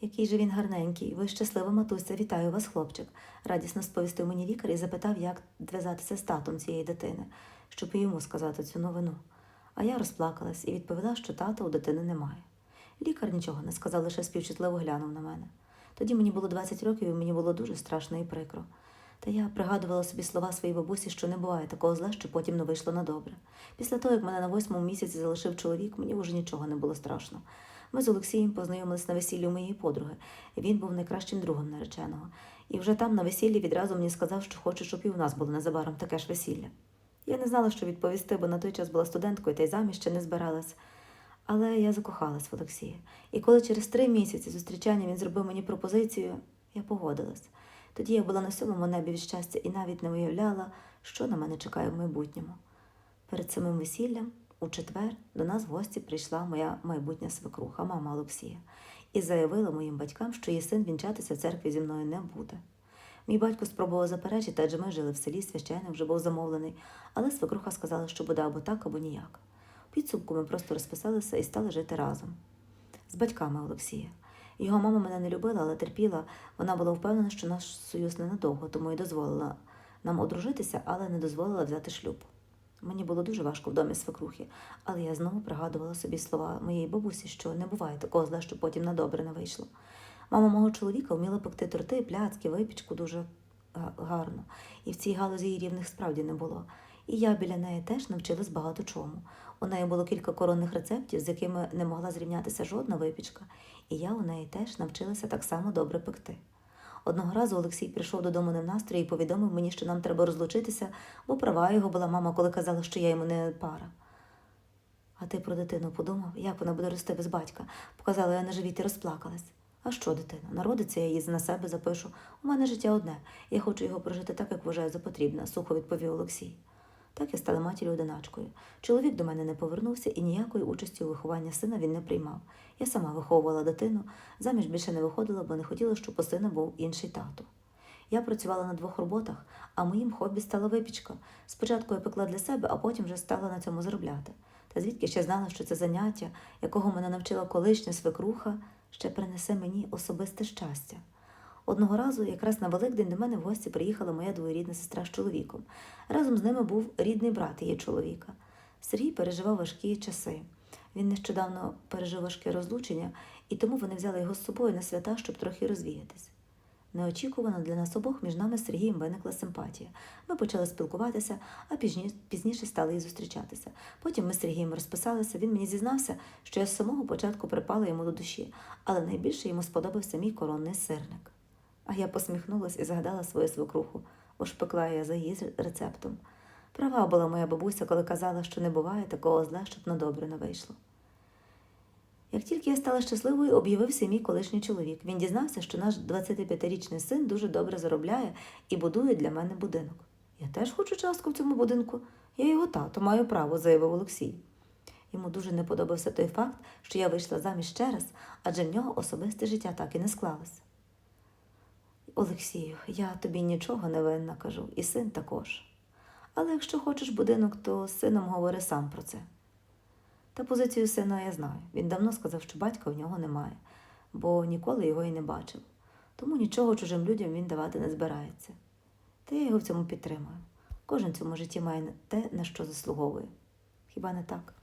Який же він гарненький. Ви щаслива матуся, вітаю вас, хлопчик. Радісно сповістив мені лікар і запитав, як зв'язатися з татом цієї дитини, щоб і йому сказати цю новину. А я розплакалась і відповіла, що тата у дитини немає. Лікар нічого не сказав, лише співчутливо глянув на мене. Тоді мені було 20 років, і мені було дуже страшно і прикро. Та я пригадувала собі слова своєї бабусі, що не буває такого зла, що потім не вийшло на добре. Після того, як мене на восьмому місяці залишив чоловік, мені вже нічого не було страшно. Ми з Олексієм познайомились на весіллі у моєї подруги. Він був найкращим другом нареченого. І вже там на весіллі відразу мені сказав, що хоче, щоб і у нас було незабаром таке ж весілля. Я не знала, що відповісти, бо на той час була студенткою та й заміж ще не збиралась. Але я закохалась в Олексія. І коли через три місяці зустрічання він зробив мені пропозицію, я погодилась. Тоді я була на сьомому небі від щастя і навіть не уявляла, що на мене чекає в майбутньому. Перед самим весіллям, у четвер, до нас в гості прийшла моя майбутня свекруха, мама Олексія, і заявила моїм батькам, що її син вінчатися в церкві зі мною не буде. Мій батько спробував заперечити, адже ми жили в селі, священник вже був замовлений, але свекруха сказала, що буде або так, або ніяк. Підсумку ми просто розписалися і стали жити разом з батьками Олексія. Його мама мене не любила, але терпіла. Вона була впевнена, що наш союз ненадовго, тому і дозволила нам одружитися, але не дозволила взяти шлюб. Мені було дуже важко в домі свекрухи, але я знову пригадувала собі слова моєї бабусі, що не буває такого зла, що потім на добре не вийшло. Мама мого чоловіка вміла пекти торти, пляцки, випічку дуже гарно, і в цій галузі її рівних справді не було. І я біля неї теж навчилась багато чому. У неї було кілька коронних рецептів, з якими не могла зрівнятися жодна випічка, і я у неї теж навчилася так само добре пекти. Одного разу Олексій прийшов додому не в настрої і повідомив мені, що нам треба розлучитися, бо права його була мама, коли казала, що я йому не пара. А ти про дитину подумав, як вона буде рости без батька? Показала я на живіт і розплакалась. А що, дитина? Народиться, я її на себе запишу. У мене життя одне. Я хочу його прожити так, як вважаю за потрібне, сухо відповів Олексій. Так я стала матір'ю одиначкою. Чоловік до мене не повернувся і ніякої участі у вихованні сина він не приймав. Я сама виховувала дитину, заміж більше не виходила, бо не хотіла, щоб у сина був інший тато. Я працювала на двох роботах, а моїм хобі стала випічка. Спочатку я пекла для себе, а потім вже стала на цьому заробляти. Та звідки ще знала, що це заняття, якого мене навчила колишня свекруха, ще принесе мені особисте щастя. Одного разу, якраз на Великдень, до мене в гості приїхала моя двоюрідна сестра з чоловіком. Разом з ними був рідний брат її чоловіка. Сергій переживав важкі часи. Він нещодавно пережив важке розлучення, і тому вони взяли його з собою на свята, щоб трохи розвіятись. Неочікувано для нас обох між нами з Сергієм виникла симпатія. Ми почали спілкуватися, а пізні- пізніше стали і зустрічатися. Потім ми з Сергієм розписалися. Він мені зізнався, що я з самого початку припала йому до душі, але найбільше йому сподобався мій коронний сирник. А я посміхнулась і згадала свою свекруху, бо я за її рецептом. Права була моя бабуся, коли казала, що не буває такого зла, щоб на добре не вийшло. Як тільки я стала щасливою, об'явився мій колишній чоловік. Він дізнався, що наш 25-річний син дуже добре заробляє і будує для мене будинок. Я теж хочу частку в цьому будинку. Я його тато, маю право, заявив Олексій. Йому дуже не подобався той факт, що я вийшла заміж ще раз, адже в нього особисте життя так і не склалося. Олексію, я тобі нічого не винна кажу, і син також. Але якщо хочеш будинок, то з сином говори сам про це. Та позицію сина я знаю. Він давно сказав, що батька в нього немає, бо ніколи його і не бачив. Тому нічого чужим людям він давати не збирається. Та я його в цьому підтримую. Кожен в цьому житті має те, на що заслуговує. Хіба не так?